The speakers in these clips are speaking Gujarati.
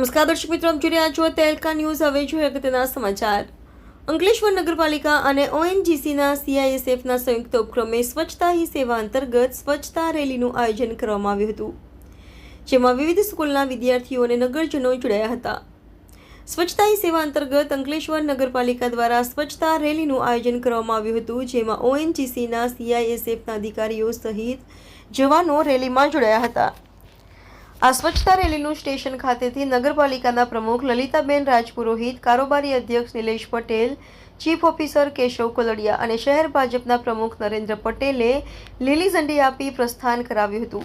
નમસ્કાર, દર્શક મિત્રો આપ જોઈ રહ્યા છો તેલકા ન્યૂઝ. હવે જોઈએ અગત્યના સમાચાર. અંકલેશ્વર નગરપાલિકા અને ઓએનજીસીના સીઆઈએસએફના સંયુક્ત ઉપક્રમે સ્વચ્છતા હી સેવા અંતર્ગત સ્વચ્છતા રેલીનું આયોજન કરવામાં આવ્યું હતું, જેમાં વિવિધ સ્કૂલના વિદ્યાર્થીઓ અને નગરજનો જોડાયા હતા. સ્વચ્છતા હી સેવા અંતર્ગત અંકલેશ્વર નગરપાલિકા દ્વારા સ્વચ્છતા રેલીનું આયોજન કરવામાં આવ્યું હતું, જેમાં ઓએનજીસીના સીઆઈએસએફના અધિકારીઓ સહિત જવાનો રેલીમાં જોડાયા હતા. આ સ્વચ્છતા રેલીનું સ્ટેશન ખાતેથી નગરપાલિકાના પ્રમુખ લલિતાબેન રાજપુરોહિત, કારોબારી અધ્યક્ષ નિલેશ પટેલ, ચીફ ઓફિસર કેશવ કોલડિયા અને શહેર ભાજપના પ્રમુખ નરેન્દ્ર પટેલે લીલી ઝંડી આપી પ્રસ્થાન કરાવ્યું હતું.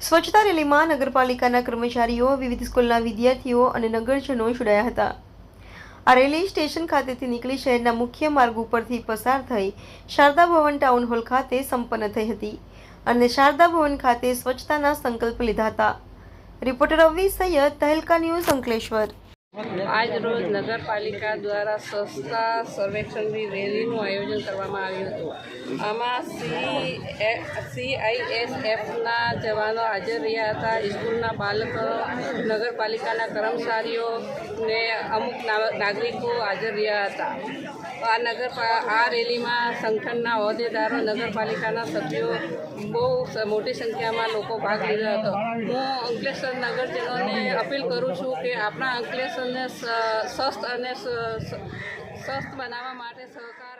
સ્વચ્છતા રેલીમાં નગરપાલિકાના કર્મચારીઓ, વિવિધ સ્કૂલના વિદ્યાર્થીઓ અને નગરજનો જોડાયા હતા. આ રેલી સ્ટેશન ખાતેથી નીકળી શહેરના મુખ્ય માર્ગ ઉપરથી પસાર થઈ શારદા ભવન ટાઉન હોલ ખાતે સંપન્ન થઈ હતી. અને શારદા ભવન ખાતે સ્વચ્છતાના સંકલ્પ લીધા હતા. Reporter Avi Sayed, Tehelka news, Ankleshwar. આજ રોજ નગરપાલિકા દ્વારા સ્વચ્છતા સર્વેક્ષણની રેલીનું આયોજન કરવામાં આવ્યું હતું. આમાં સી સીઆઈએસએફના જવાનો હાજર રહ્યા હતા. સ્કૂલના બાળકો, નગરપાલિકાના કર્મચારીઓ ને અમુક નાગરિકો હાજર રહ્યા હતા. આ નગર આ રેલીમાં સંગઠનના હોદ્દેદારો, નગરપાલિકાના સભ્યો બહુ મોટી સંખ્યામાં લોકો ભાગ લીધો હતો. હું અંકલેશ્વર નગરજનોને અપીલ કરું છું કે આપણા અંકલેશ્વરને સ્વસ્થ અને સ્વસ્થ બનાવવા માટે સહકાર